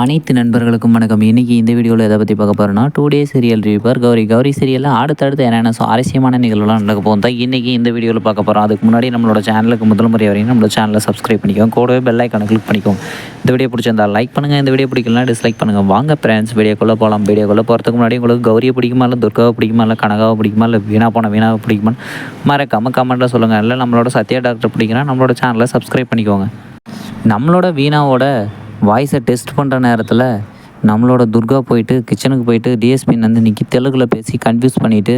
அனைத்து நண்பர்களுக்கும் வணக்கம். இன்றைக்கி இந்த வீடியோவில் எதை பற்றி பார்க்க போகிறோன்னா today serial reviewer Gauri. Gauri சீரியலில் அடுத்தடுத்து என்னென்ன சுவாரஸ்யமான நிகழ்வுலாம் நடக்க போகும் தான் இன்றைக்கி இந்த வீடியோவில் பார்க்க போகிறோம் அதுக்கு முன்னாடி நம்மளோட சேனலுக்கு முதல் முறை வரையும் நம்மளோட சேனலை சப்ஸ்கிரைப் பண்ணிக்கோங்க. கூடவே பெல் ஐக்கான கிளிக் பண்ணிக்கோங்க. இந்த வீடியோ பிடிச்சிருந்தா லைக் பண்ணுங்கள் இந்த வீடியோ பிடிக்கலாம் டிஸ்லைக் பண்ணுங்கள் வாங்க ஃப்ரெண்ட்ஸ் வீடியோக்குள்ளே போகலாம் வீடியோக்குள்ளே போகிறதுக்கு முன்னாடி உங்களுக்கு கௌரியை பிடிக்குமா இல்லை துர்காவை பிடிக்குமா இல்லை கனகாவை பிடிக்குமா இல்லை வீணா போன வீணாவை பிடிக்குமா மறக்காம கமெண்ட்டில் சொல்லுங்கள் இல்லை நம்மளோட சத்யா டாக்டர் பிடிக்குன்னா நம்மளோட சேனலை சப்ஸ்கிரைப் பண்ணிக்கோங்க. நம்மளோட வீணாவோட வாய்ஸை டெஸ்ட் பண்ணுற நேரத்தில் நம்மளோட துர்கா போயிட்டு கிச்சனுக்கு போயிட்டு டிஎஸ்பி நந்தினிக்கு தெலுங்கில் பேசி கன்ஃபியூஸ் பண்ணிவிட்டு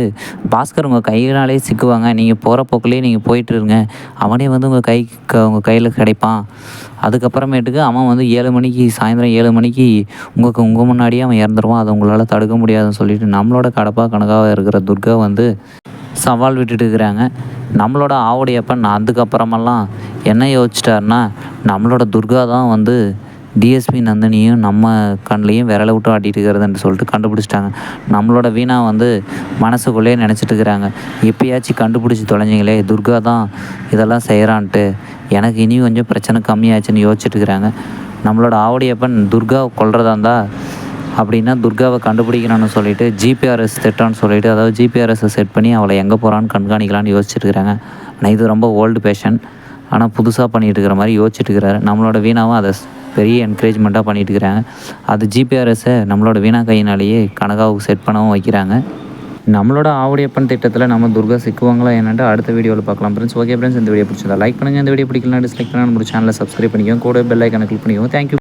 பாஸ்கர் உங்கள் கையினாலே சிக்குவாங்க. நீங்கள் போகிற போக்கிலே நீங்கள் போயிட்டு இருங்க. அவனே வந்து உங்கள் கை க உங்கள் கையில் கிடைப்பான். அதுக்கப்புறமேட்டுக்கு அவன் வந்து ஏழு மணிக்கு சாயந்தரம் ஏழு மணிக்கு உங்களுக்கு உங்கள் முன்னாடியே அவன் இறந்துருவான். அதை உங்களால் தடுக்க முடியாதுன்னு சொல்லிட்டு நம்மளோட கடப்பா கணக்காக இருக்கிற துர்கா வந்து சவால் விட்டுட்டு இருக்கிறாங்க. நம்மளோட ஆவுடையப்பன் அதுக்கப்புறமெல்லாம் என்ன யோசிச்சிட்டாருன்னா நம்மளோட துர்கா தான் வந்து டிஎஸ்பி நந்தினியும் நம்ம கண்லேயும் விரலை விட்டு ஆட்டிட்டு இருக்கிறதுன்னு சொல்லிட்டு கண்டுபிடிச்சிட்டாங்க. நம்மளோட வீணா வந்து மனசுக்குள்ளேயே நினச்சிட்டு இருக்கிறாங்க. எப்பயாச்சும் கண்டுபிடிச்சி தொலைஞ்சிங்களே துர்கா தான் இதெல்லாம் செய்கிறான்ட்டு எனக்கு இனி கொஞ்சம் பிரச்சனை கம்மியாச்சுன்னு யோசிச்சுட்டு இருக்கிறாங்க. நம்மளோட ஆவுடையப்பன் துர்காவை கொள்றதா இருந்தால் அப்படின்னா துர்காவை கண்டுபிடிக்கணும்னு சொல்லிட்டு ஜிபிஆர்எஸ் திட்டம்னு சொல்லிட்டு அதாவது ஜிபிஆர்எஸை செட் பண்ணி அவளை எங்கே போகிறான்னு கண்காணிக்கலான்னு யோசிச்சுட்டு இருக்கிறாங்க. ஆனால் இது ரொம்ப ஓல்டு பேஷன் ஆனால் புதுசாக பண்ணிகிட்டு இருக்கிற மாதிரி யோசிச்சுட்டு இருக்கிறாரு. நம்மளோட வீணாவும் அதை பெரிய என்கரேஜ்மெண்ட்டாக பண்ணிகிட்டு இருக்கிறாங்க அது ஜிபிஆர்எஸை நம்மளோட வீணா கையினாலேயே கனகாவுக்கு செட் பண்ணவும் வைக்கிறாங்க. நம்மளோட ஆவுடையப்பன் திட்டத்தில் நம்ம துர்கா சிக்குவாங்களா என்னன்ட்டு அடுத்த வீடியோவில் பார்க்கலாம் ஃப்ரெண்ட்ஸ் ஓகே ஃப்ரெண்ட்ஸ் இந்த வீடியோ பிடிச்சதா லைக் பண்ணுங்கள் இந்த வீடியோ பிடிக்கலாம் டிஸ்லைக் பண்ணால் நம்ம சேனலை சப்ஸ்கிரைப் பண்ணிக்கோங்க. கூட பெல் ஐக்கனை கிளிக் பண்ணிக்கோங்க. தேங்க்யூ